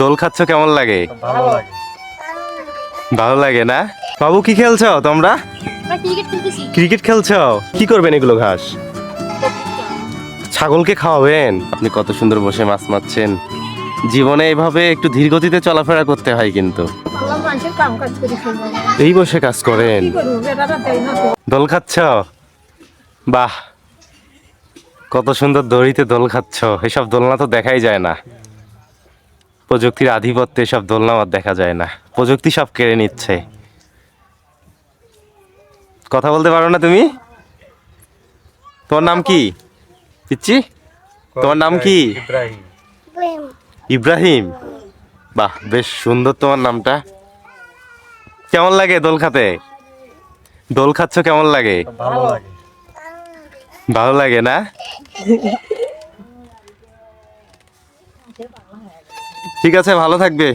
দোল খাচ্ছ কেমন লাগে? ভালো লাগে। না? বাবু কি খেলছো তোমরা? ক্রিকেট খেলছো? কি করবেন এগুলো ঘাস? ছাগলকে খাওয়াবেন? আপনি কত সুন্দর বসে মাছ মারছেন। জীবনে এইভাবে একটু ধীর গতিতে চলাফেরা করতে হয় কিন্তু। এই বসে কাজ করেন। দোল খাচ্ছ? বাহ! কত সুন্দর দড়িতে দোল খাচ্ছ। এসব দোলনা তো দেখাই যায় না। প্রযুক্তির আধিপত্যে এসব দোলনা আর দেখা যায় না। প্রযুক্তি সব কেড়ে নিচ্ছে। কথা বলতে পারো না তুমি? তোমার নাম কি? পিচ্ছি তোমার নাম কি? ইব্রাহিম। বাহ বেশ সুন্দর তোমার নামটা। কেমন লাগে দোল খাতে? দোল খাচ্ছ কেমন লাগে। ভালো লাগে না? ঠিক আছে, ভালো থাকবে।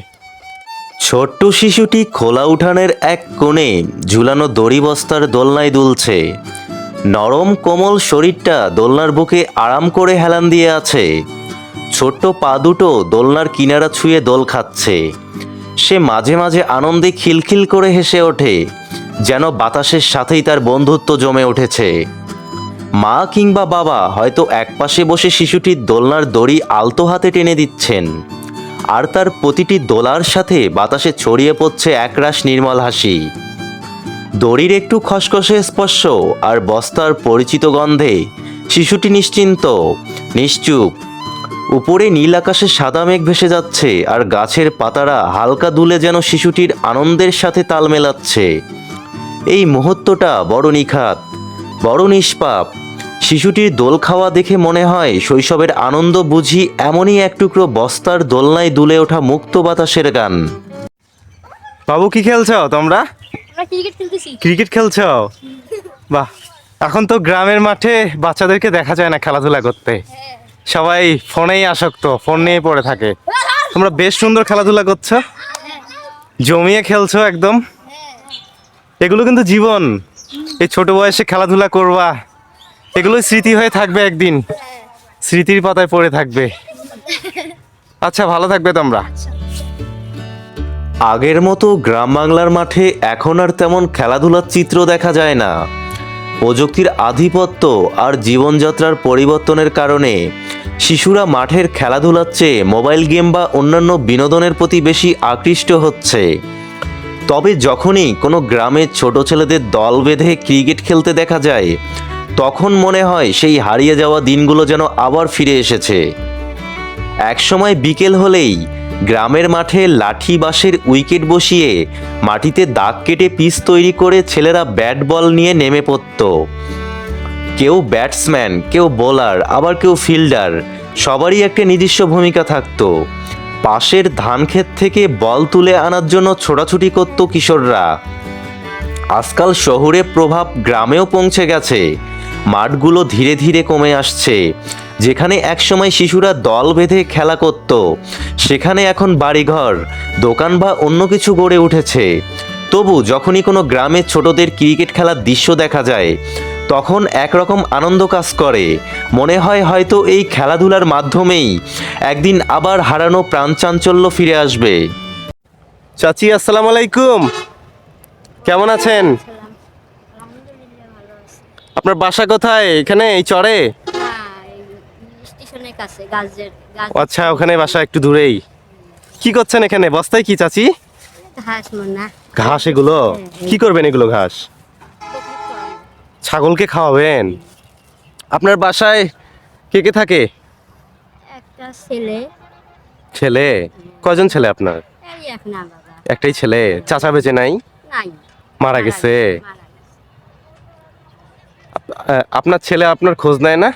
ছোট্ট শিশুটি খোলা উঠানের এক কোণে ঝুলানো দড়ি বস্তার দোলনায় দুলছে। নরম, কোমল শরীরটা দোলনার বুকে আরাম করে হেলান দিয়ে আছে। ছোট্ট পা দুটো দোলনার কিনারা ছুঁয়ে দোল খাচ্ছে। সে মাঝে মাঝে আনন্দে খিলখিল করে হেসে ওঠে, যেন বাতাসের সাথেই তার বন্ধুত্ব জমে উঠেছে। মা কিংবা বাবা হয়তো একপাশে বসে শিশুটির দোলনার দড়ি আলতো হাতে টেনে দিচ্ছেন। আর তার প্রতিটি দোলার সাথে বাতাসে ছড়িয়ে পড়ছে একরাশ নির্মল হাসি। দড়ির একটু খসখসে স্পর্শ আর বস্তার পরিচিত গন্ধে শিশুটি নিশ্চিন্ত, নিশ্চুপ। উপরে নীল আকাশে সাদা মেঘ ভেসে যাচ্ছে আর গাছের পাতারা হালকা দুলে যেন শিশুটির আনন্দের সাথে তাল মেলাচ্ছে। এই মুহূর্তটা বড় নিখাত, বড় নিষ্পাপ শিশুটির দোল খাওয়া দেখে মনে হয় শৈশবের আনন্দ বুঝি এমনই এক টুকরো বস্তার দোলনায় দুলে ওঠা মুক্ত বাতাসের গান। বাবু কি খেলছো তোমরা? ক্রিকেট খেলছো? বাহ এখন তো গ্রামের মাঠে বাচ্চাদেরকে দেখা যায় না খেলাধুলা করতে। সবাই ফোনেই আসক্ত ফোন নিয়ে পড়ে থাকে। তোমরা বেশ সুন্দর খেলাধুলা করছ। জমিয়ে খেলছো একদম। এগুলো কিন্তু জীবন। এই ছোট বয়সে খেলাধুলা করবা এগুলো স্মৃতি হয়ে থাকবে একদিন। স্মৃতির পাতায় পড়ে থাকবে। আচ্ছা ভালো থাকবে তোমরা। আগের মতো গ্রাম বাংলার মাঠে এখন আর তেমন খেলাধুলার চিত্র দেখা যায় না। প্রযুক্তির আধিপত্য আর জীবনযাত্রার পরিবর্তনের কারণে শিশুরা মাঠের খেলাধুলার চেয়ে মোবাইল গেম বা অন্যান্য বিনোদনের প্রতি বেশি আকৃষ্ট হচ্ছে। তবে যখনই কোনো গ্রামের ছোট ছেলেদের দল বেঁধে ক্রিকেট খেলতে দেখা যায় তখন মনে হয় সেই হারিয়ে যাওয়া দিনগুলো যেন আবার ফিরে এসেছে। একসময় বিকেল হলেই গ্রামের মাঠে লাঠি বাঁশের উইকেট বসিয়ে মাটিতে দাগ কেটে পিচ তৈরি করে ছেলেরা ব্যাট বল নিয়ে নেমে পড়ত। কেউ ব্যাটসম্যান, কেউ বোলার, আবার কেউ ফিল্ডার, সবারই একটা নিজস্ব ভূমিকা থাকতো। পাশের ধান ক্ষেত থেকে বল তুলে আনার জন্য ছোটাছুটি করত কিশোররা। আজকাল শহরে প্রভাব গ্রামেও পৌঁছে গেছে। মাঠগুলো ধীরে ধীরে কমে আসছে। যেখানে একসময় শিশুরা দল বেঁধে খেলা করত, সেখানে এখন বাড়িঘর, দোকান বা অন্য কিছু গড়ে উঠেছে। তবু যখনই কোনো গ্রামে ছোটদের ক্রিকেট খেলার দৃশ্য দেখা যায়, তখন একরকম আনন্দ কাজ করে। মনে হয় হয়তো এই খেলাধুলার মাধ্যমেই একদিন আবার হারানো প্রাণচাঞ্চল্য ফিরে আসবে। চাচি, আসসালামু আলাইকুম। কেমন আছেন? আপনার বাসা কোথায়? এখানে? এই চরে? হ্যাঁ স্টেশনের কাছে গাছের আচ্ছা ওখানে বাসা একটু দূরেই। কি করছেন এখানে? বস্তায় কি চাচি? ঘাস মনা ঘাস এগুলো? কি করবেন এগুলো ঘাস? ছাগলকে খাওয়াবেন? আপনার বাসায় কে কে থাকে? একটা ছেলে। ছেলে? কয়জন ছেলে আপনার? একটাই ছেলে। চাচা বেঁচে নাই? মারা গেছে? আপনার ছেলে আপনার খোঁজ নেয় না?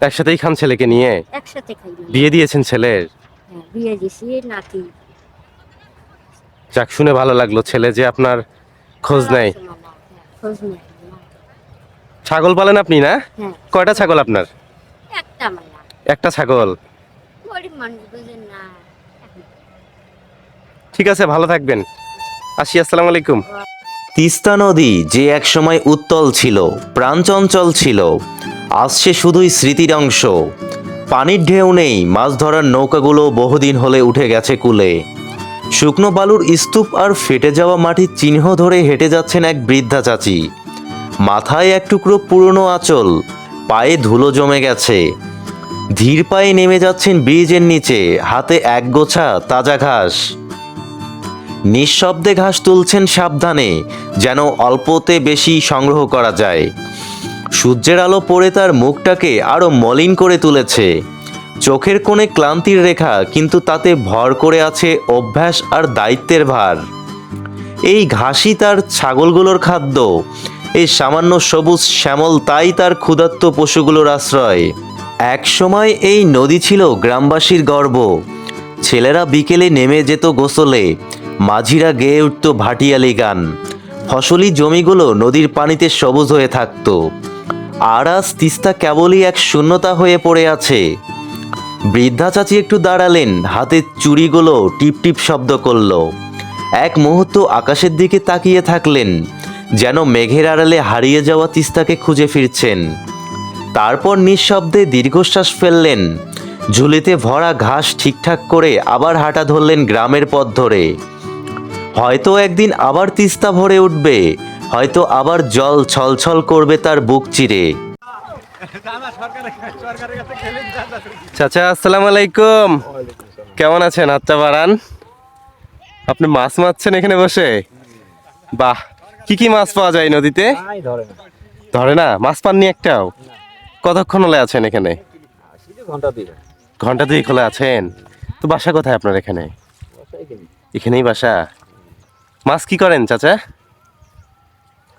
একসাথেই খান ছেলেকে নিয়ে? একসাথে খাই। বিয়ে দিয়েছেন ছেলের? হ্যাঁ, বিয়ে দিছি নাতি। যাক শুনে ভালো লাগল ছেলে যে আপনার খোঁজ মামা, হ্যাঁ, খোঁজ নেই ছাগল পালেন আপনি না? হ্যাঁ। কয়টা ছাগল আপনার? একটা একটা ছাগল? ঠিক আছে ভালো থাকবেন। আসি আসসালামু আলাইকুম। তিস্তা নদী যে একসময় উত্তল ছিল, প্রাণচঞ্চল ছিল সে শুধুই স্মৃতির অংশ। পানির ঢেউ নেই, মাছ ধরার নৌকাগুলো বহুদিন হলে উঠে গেছে কুলে। শুকনো বালুর স্তূপ আর ফেটে যাওয়া মাটির চিহ্ন ধরে হেঁটে যাচ্ছেন এক বৃদ্ধা চাচি। মাথায় এক টুকরো পুরনো আঁচল, পায়ে ধুলো জমে গেছে। ধীর পায়ে নেমে যাচ্ছেন ব্রিজের নিচে, হাতে এক গোছা তাজা ঘাস। নিঃশব্দে ঘাস তুলছেন সাবধানে, যেন অল্পতে বেশি সংগ্রহ করা যায়। সূর্যের আলো পড়ে তার মুখটাকে আরও মলিন করে তুলেছে। চোখের কোণে ক্লান্তির রেখা, কিন্তু তাতে ভর করে আছে অভ্যাস আর দায়িত্বের ভার। এই ঘাসই তার ছাগলগুলোর খাদ্য। এই সামান্য সবুজ শ্যামল তাই তার ক্ষুধার্ত পশুগুলোর আশ্রয়। এক সময় এই নদী ছিল গ্রামবাসীর গর্ব। ছেলেরা বিকেলে নেমে যেত গোসলে। মাঝিরা গেয়ে উঠত ভাটিয়ালি গান। ফসলি জমিগুলো নদীর পানিতে সবুজ হয়ে থাকতো। আর আজ তিস্তা কেবলই এক শূন্যতা হয়ে পড়ে আছে। বৃদ্ধা চাচি একটু দাঁড়ালেন হাতের চুড়িগুলো টিপ টিপ শব্দ করল। এক মুহূর্ত আকাশের দিকে তাকিয়ে থাকলেন, যেন মেঘের আড়ালে হারিয়ে যাওয়া তিস্তাকে খুঁজে ফিরছেন। তারপর নিঃশব্দে দীর্ঘশ্বাস ফেললেন, ঝুলিতে ভরা ঘাস ঠিকঠাক করে আবার হাঁটা ধরলেন গ্রামের পথ ধরে। হয়তো একদিন আবার তিস্তা ভরে উঠবে, হয়তো আবার জল ছলছল করবে তার বুক চিরে। চাচা, আসসালামু আলাইকুম। কেমন আছেন আচ্ছা বাড়ান? আপনি মাছ মারছেন এখানে বসে? বাহ, কি কি মাছ পাওয়া যায় নদীতে? ধরে না, মাছ পাননি একটাও। কতক্ষণ হলে আছেন এখানে? ঘণ্টা দুই খোলা আছেন। তো বাসা কোথায় আপনার এখানে? এখানেই বাসা? মাছ কি করেন চাচা?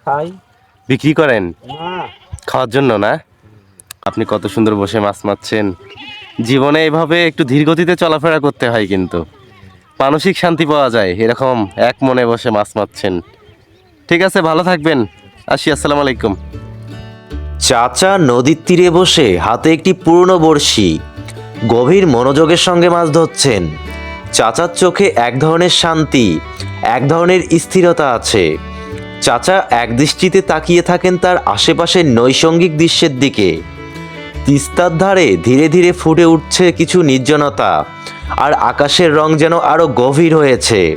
খাই। বিক্রি করেন? না খাওয়ার জন্য না? আপনি কত সুন্দর বসে মাছ মারছেন। জীবনে এভাবে একটু ধীর গতিতে চলাফেরা করতে হয় কিন্তু। মানসিক শান্তি পাওয়া যায় এরকম এক মনে বসে মাছ মারছেন। ঠিক আছে ভালো থাকবেন। আসি আসসালামু আলাইকুম। চাচা নদীর তীরে বসে হাতে একটি পুরনো বড়শি। গভীর মনোযোগের সঙ্গে মাছ ধরছেন। চাচার চোখে এক ধরনের শান্তি। এক ধরনের স্থিরতা আছে। চাচা এক দৃষ্টিতে তাকিয়ে থাকেন তার আশেপাশের নৈসঙ্গিক দৃশ্যের দিকে। তিস্তার ধারে ধীরে ধীরে ফুটে উঠছে কিছু নির্জনতা, আর আকাশের রং যেন আরও গভীর হয়েছে।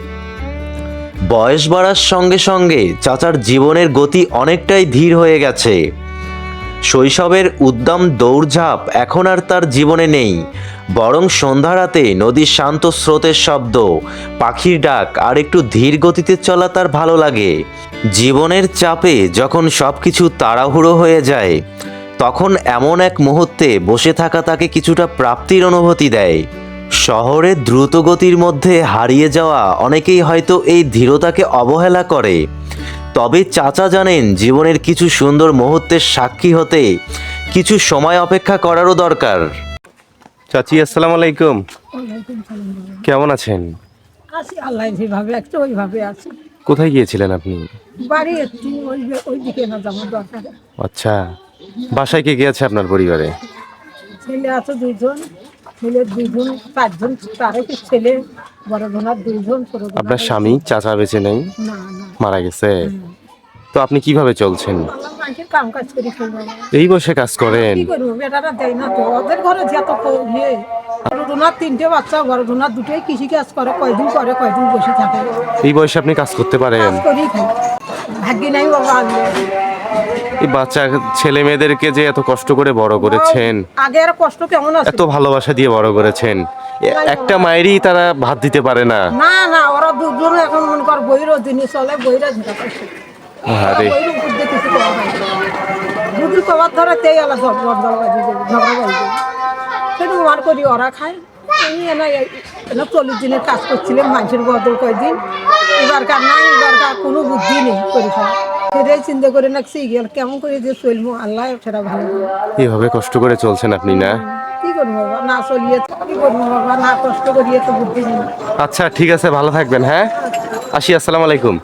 বয়স বাড়ার সঙ্গে সঙ্গে চাচার জীবনের গতি অনেকটাই ধীর হয়ে গেছে। শৈশবের উদ্দাম দৌড়ঝাঁপ এখন আর তার জীবনে নেই বরং সন্ধ্যা রাতে নদীর শান্ত স্রোতের শব্দ, পাখির ডাক আর একটু ধীর গতিতে চলা তার ভালো লাগে। জীবনের চাপে যখন সব কিছু তাড়াহুড়ো হয়ে যায়, তখন এমন এক মুহূর্তে বসে থাকা তাকে কিছুটা প্রাপ্তির অনুভূতি দেয়। শহরের দ্রুত গতির মধ্যে হারিয়ে যাওয়া অনেকেই হয়তো এই ধীরতাকে অবহেলা করে। তবে চাচা জানেন জীবনের কিছু সুন্দর মুহূর্তের সাক্ষী হতে কিছু সময় অপেক্ষা করারও দরকার। চাচি আসসালামু আলাইকুম। কেমন আছেন? আছি আল্লাহ যেভাবে আছে ওইভাবে আছে। কোথায় গিয়েছিলেন আপনি? বাড়ি একটু ওই না দরকার। আচ্ছা বাসায় কে গিয়েছে আপনার পরিবারে? ছেলে আছে দুইজন ছেলে দুইজন চারজন তার কি ছেলে বড় ধনার দুইজন আপনার স্বামী চাচা বেঁচে নেই? না না। মারা গেছে? তো আপনি কীভাবে চলছেন? এই বসে কাজ করেন। তিনটে বাচ্চা দুটোই কৃষি কাজ করে এই আপনি কাজ করতে পারেন? বাচ্চা যে এত কষ্ট করে বড় করেছেন আগে আর কষ্ট কেমন এত ভালোবাসা দিয়ে বড় করেছেন একটা মায়েরই তারা ভাত দিতে পারে না। না না, ওরা দুজন এখন মনে কর বইরও দিনে চলে আরে। দুদিন কবার ধরে তেই আলা সব ঝগড়া সেটা মার করি ওরা খায়। আমি এনে এনে চল্লিশ দিনের কাজ করছিলাম মানুষের বদল কয়দিন। এবার কার নাই এবার কার কোনো বুদ্ধি নেই করি খাওয়া সেটাই চিন্তা করে নাকছি গেল কেমন করে যে চলবো আল্লাহ সেটা ভালো এইভাবে কষ্ট করে চলছেন আপনি না? কি করব বাবা? না চলিয়ে কি করব বাবা? না কষ্ট করিয়ে তো বুদ্ধি নেই। আচ্ছা ঠিক আছে ভালো থাকবেন হ্যাঁ? আসি আসসালামু আলাইকুম।